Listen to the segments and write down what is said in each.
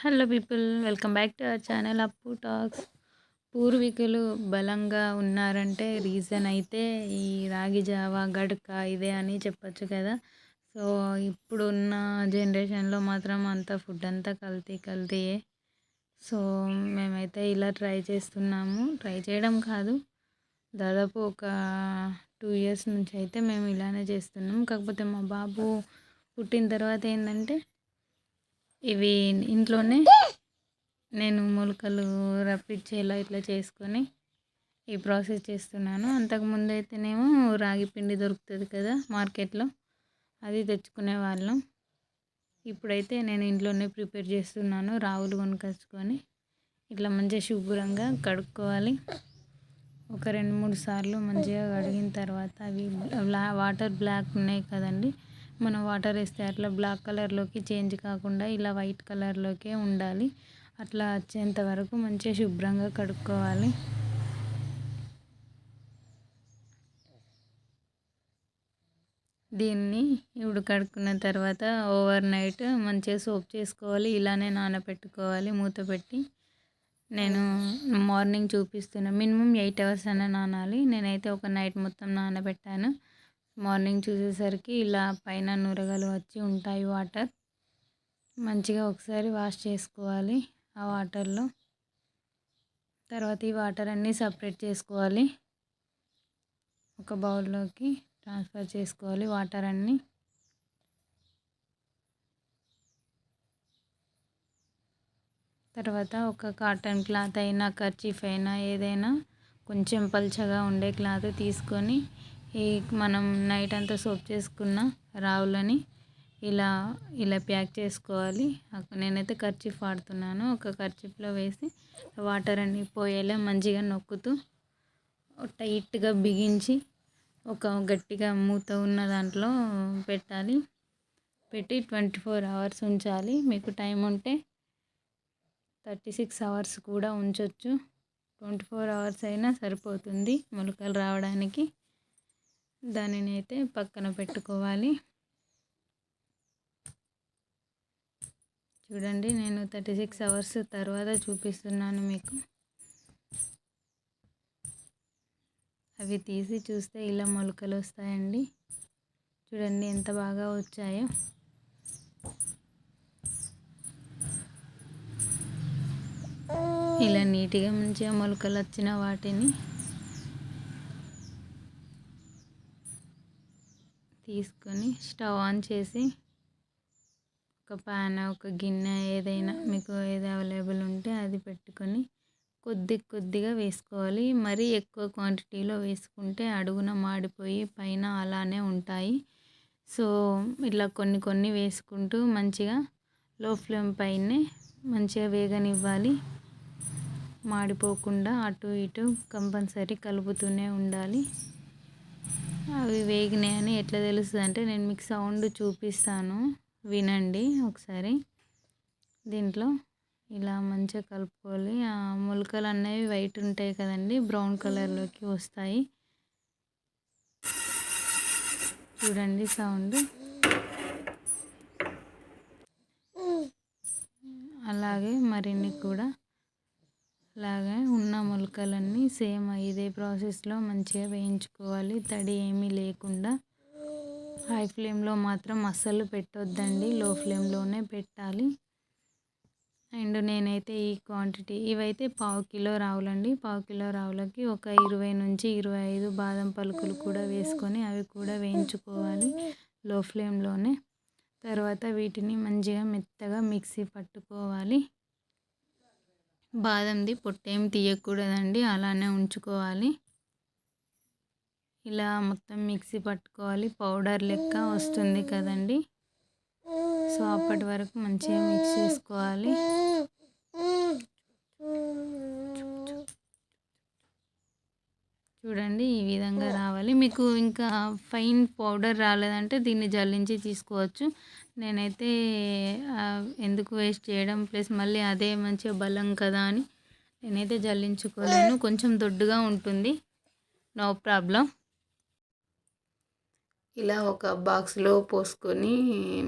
Hello people welcome back to our channel Appu talks పూర్వీకులు బలంగా ఉన్నారంటే రీజన్ అయితే ఈ రాగి జావా గడక ఇదే అని చెప్పొచ్చు కదా. సో ఇప్పుడున్న జనరేషన్లో మాత్రం అంతా ఫుడ్ అంతా కల్తీ కల్తీయే. సో మేమైతే ఇలా ట్రై చేస్తున్నాము. ట్రై చేయడం కాదు. దాదాపు ఒక టూ ఇయర్స్ నుంచి అయితే మేము ఇలానే చేస్తున్నాం. కాకపోతే మా బాబు పుట్టిన తర్వాత ఏంటంటే ఇవి ఇంట్లోనే నేను మొలకలు రప్పించేలా ఇట్లా చేసుకొని ఈ ప్రాసెస్ చేస్తున్నాను. అంతకుముందు అయితేనేమో రాగి పిండి దొరుకుతుంది కదా మార్కెట్లో అది తెచ్చుకునే వాళ్ళం. ఇప్పుడైతే నేను ఇంట్లోనే ప్రిపేర్ చేస్తున్నాను రావులు కొనుకొచ్చుకొని. ఇట్లా మంచిగా శుభ్రంగా కడుక్కోవాలి. ఒక రెండు మూడు సార్లు మంచిగా కడిగిన తర్వాత అవి వాటర్ బ్లాక్ ఉన్నాయి కదండి మనం వాటర్ వేస్తే అట్లా బ్లాక్ కలర్లోకి చేంజ్ కాకుండా ఇలా వైట్ కలర్లోకే ఉండాలి. అట్లా వచ్చేంత వరకు మంచిగా శుభ్రంగా కడుక్కోవాలి. దీన్ని ఇప్పుడు కడుక్కున్న తర్వాత ఓవర్ నైట్ మంచిగా సోప్ చేసుకోవాలి. ఇలానే నానబెట్టుకోవాలి మూత పెట్టి నేను మార్నింగ్ చూపిస్తున్నా మినిమం ఎయిట్ అవర్స్ అయినా నానాలి. నేనైతే ఒక నైట్ మొత్తం నానబెట్టాను. మార్నింగ్ చూసేసరికి ఇలా పైన నురగలు వచ్చి ఉంటాయి వాటర్. మంచిగా ఒకసారి వాష్ చేసుకోవాలి ఆ వాటర్లో. తర్వాత ఈ వాటర్ అన్నీ సపరేట్ చేసుకోవాలి. ఒక బౌల్లోకి ట్రాన్స్ఫర్ చేసుకోవాలి వాటర్ అన్నీ. తర్వాత ఒక కాటన్ క్లాత్ అయినా కర్చీఫ్ అయినా ఏదైనా కొంచెం పల్చగా ఉండే క్లాత్ తీసుకొని ఈ మనం నైట్ అంతా సోప్ చేసుకున్న రావులని ఇలా ఇలా ప్యాక్ చేసుకోవాలి. నేనైతే కర్చీఫ్ వాడుతున్నాను. ఒక కర్చీఫ్లో వేసి వాటర్ అన్నీ పోయేలా మంచిగా నొక్కుతూ టైట్గా బిగించి ఒక గట్టిగా మూత ఉన్న దాంట్లో పెట్టాలి. పెట్టి ట్వంటీ ఫోర్ అవర్స్ ఉంచాలి. మీకు టైం ఉంటే థర్టీ సిక్స్ అవర్స్ కూడా ఉంచవచ్చు ట్వంటీ ఫోర్ అవర్స్ అయినా సరిపోతుంది మొలకలు రావడానికి. దానిని అయితే పక్కన పెట్టుకోవాలి. చూడండి నేను థర్టీ సిక్స్ అవర్స్ తర్వాత చూపిస్తున్నాను మీకు. అవి తీసి చూస్తే ఇలా మొలకలు వస్తాయండి. చూడండి ఎంత బాగా వచ్చాయో. ఇలా నీట్గా మంచిగా మొలకలు వచ్చిన వాటిని తీసుకొని స్టవ్ ఆన్ చేసి ఒక ప్యాన్ ఒక గిన్నె ఏదైనా మీకు ఏది అవైలబుల్ ఉంటే అది పెట్టుకొని కొద్ది కొద్దిగా వేసుకోవాలి. మరీ ఎక్కువ క్వాంటిటీలో వేసుకుంటే అడుగున మాడిపోయి పైన అలానే ఉంటాయి. సో ఇట్లా కొన్ని కొన్ని వేసుకుంటూ మంచిగా లో ఫ్లేమ్ పైనే మంచిగా వేగనివ్వాలి. మాడిపోకుండా అటు ఇటు కంపల్సరీ కలుపుతూనే ఉండాలి. అవి వేగినాయని ఎట్లా తెలుస్తుంది అంటే నేను మీకు సౌండ్ చూపిస్తాను. వినండి ఒకసారి. దీంట్లో ఇలా మంచిగా కలుపుకోవాలి. ఆ మొలకలు అనేవి వైట్ ఉంటాయి కదండి బ్రౌన్ కలర్లోకి వస్తాయి. చూడండి సౌండ్. అలాగే మరిన్ని కూడా లాగా ఉన్న మొలకలన్నీ సేమ్ ఇదే ప్రాసెస్లో మంచిగా వేయించుకోవాలి. తడి ఏమీ లేకుండా. హై ఫ్లేమ్లో మాత్రం అస్సలు పెట్టొద్దండి. లో ఫ్లేమ్లోనే పెట్టాలి. అండ్ నేనైతే ఈ క్వాంటిటీ ఇవైతే పావు కిలో రావులండి. పావు కిలో రావులకి ఒక ఇరవై నుంచి ఇరవై ఐదు బాదం పలుకులు కూడా వేసుకొని అవి కూడా వేయించుకోవాలి లో ఫ్లేమ్లోనే. తర్వాత వీటిని మంచిగా మెత్తగా మిక్సీ పట్టుకోవాలి. బాదంది పొట్టేం తీయకూడదండి అలానే ఉంచుకోవాలి. ఇలా మొత్తం మిక్సీ పట్టుకోవాలి పౌడర్ లెక్క వస్తుంది కదండి. సో అప్పటి వరకు మంచిగా మిక్స్ చేసుకోవాలి. చూడండి ఈ విధంగా రావాలి. మీకు ఇంకా ఫైన్ పౌడర్ రాలేదంటే దీన్ని జల్లించి తీసుకోవచ్చు. నేనైతే ఎందుకు వేస్ట్ చేయడం ప్లస్ మళ్ళీ అదే మంచిగా బలం కదా అని నేనైతే జల్లించుకోలేను. కొంచెం దొడ్డుగా ఉంటుంది. No problem. ఇలా ఒక బాక్స్లో పోసుకొని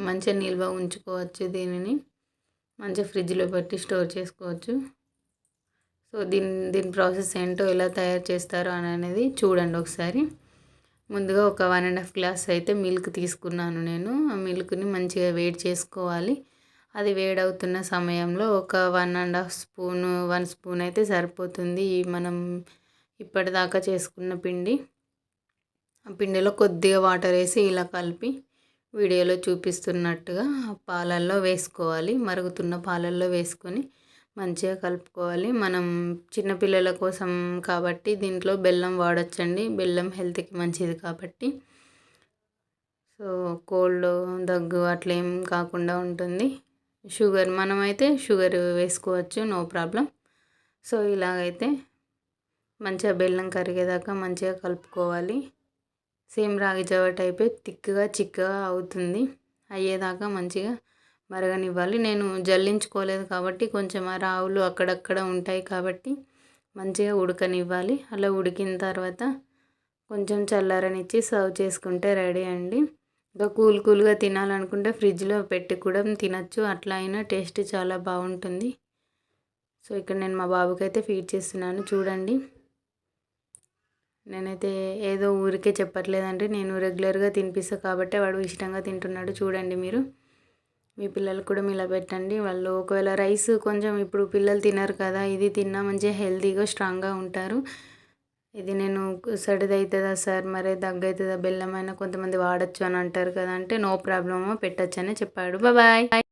మంచిగా నిల్వ ఉంచుకోవచ్చు దీనిని. మంచిగా ఫ్రిడ్జ్లో పెట్టి స్టోర్ చేసుకోవచ్చు. సో దీని దీని ప్రాసెస్ ఏంటో ఎలా తయారు చేస్తారో అని అనేది చూడండి ఒకసారి. ముందుగా ఒక వన్ అండ్ హాఫ్ గ్లాస్ అయితే మిల్క్ తీసుకున్నాను నేను. ఆ మిల్క్ని మంచిగా వేడి చేసుకోవాలి. అది వేడవుతున్న సమయంలో ఒక one and half spoon one spoon అయితే సరిపోతుంది ఈ మనం ఇప్పటిదాకా చేసుకున్న పిండి. ఆ పిండిలో కొద్దిగా వాటర్ వేసి ఇలా కలిపి వీడియోలో చూపిస్తున్నట్టుగా పాలల్లో వేసుకోవాలి. మరుగుతున్న పాలల్లో వేసుకొని మంచిగా కలుపుకోవాలి. మనం చిన్నపిల్లల కోసం కాబట్టి దీంట్లో బెల్లం వాడచ్చండి. బెల్లం హెల్త్కి మంచిది కాబట్టి. సో కోల్డ్ దగ్గు అట్లా ఏం కాకుండా ఉంటుంది. షుగర్ మనమైతే షుగర్ వేసుకోవచ్చు నో ప్రాబ్లం. సో ఇలాగైతే మంచిగా బెల్లం కరిగేదాకా మంచిగా కలుపుకోవాలి. సేమ్ రాగి జావ టైపే థిక్గా చిక్కగా అవుతుంది. అయ్యేదాకా మంచిగా మరగనివ్వాలి. నేను జల్లించుకోలేదు కాబట్టి కొంచెం ఆ రావులు అక్కడక్కడ ఉంటాయి కాబట్టి మంచిగా ఉడకనివ్వాలి. అలా ఉడికిన తర్వాత కొంచెం చల్లారనిచ్చి సర్వ్ చేసుకుంటే రెడీ అండి. ఇంకా కూల్ కూల్గా తినాలనుకుంటే ఫ్రిడ్జ్లో పెట్టి కూడా తినచ్చు. అట్లా అయినా టేస్ట్ చాలా బాగుంటుంది. సో ఇక్కడ నేను మా బాబుకి అయితే ఫీడ్ చేస్తున్నాను. చూడండి. నేనైతే ఏదో ఊరికే చెప్పట్లేదండి. నేను రెగ్యులర్గా తినిపిస్తాను కాబట్టి వాడు ఇష్టంగా తింటున్నాడు. చూడండి మీరు. మీ పిల్లలకు కూడా ఇలా పెట్టండి. వాళ్ళు ఒకవేళ రైస్ కొంచెం ఇప్పుడు పిల్లలు తినరు కదా ఇది తిన్నా మంచిగా హెల్తీగా స్ట్రాంగ్గా ఉంటారు. ఇది నేను సరిదవుతుందా అవుతుందా సార్? మరి దగ్గు అవుతుందా బెల్లం అయినా కొంతమంది వాడచ్చు అని అంటారు కదా అంటే నో ప్రాబ్లమ్? పెట్టచ్చు అని చెప్పాడు బాయ్.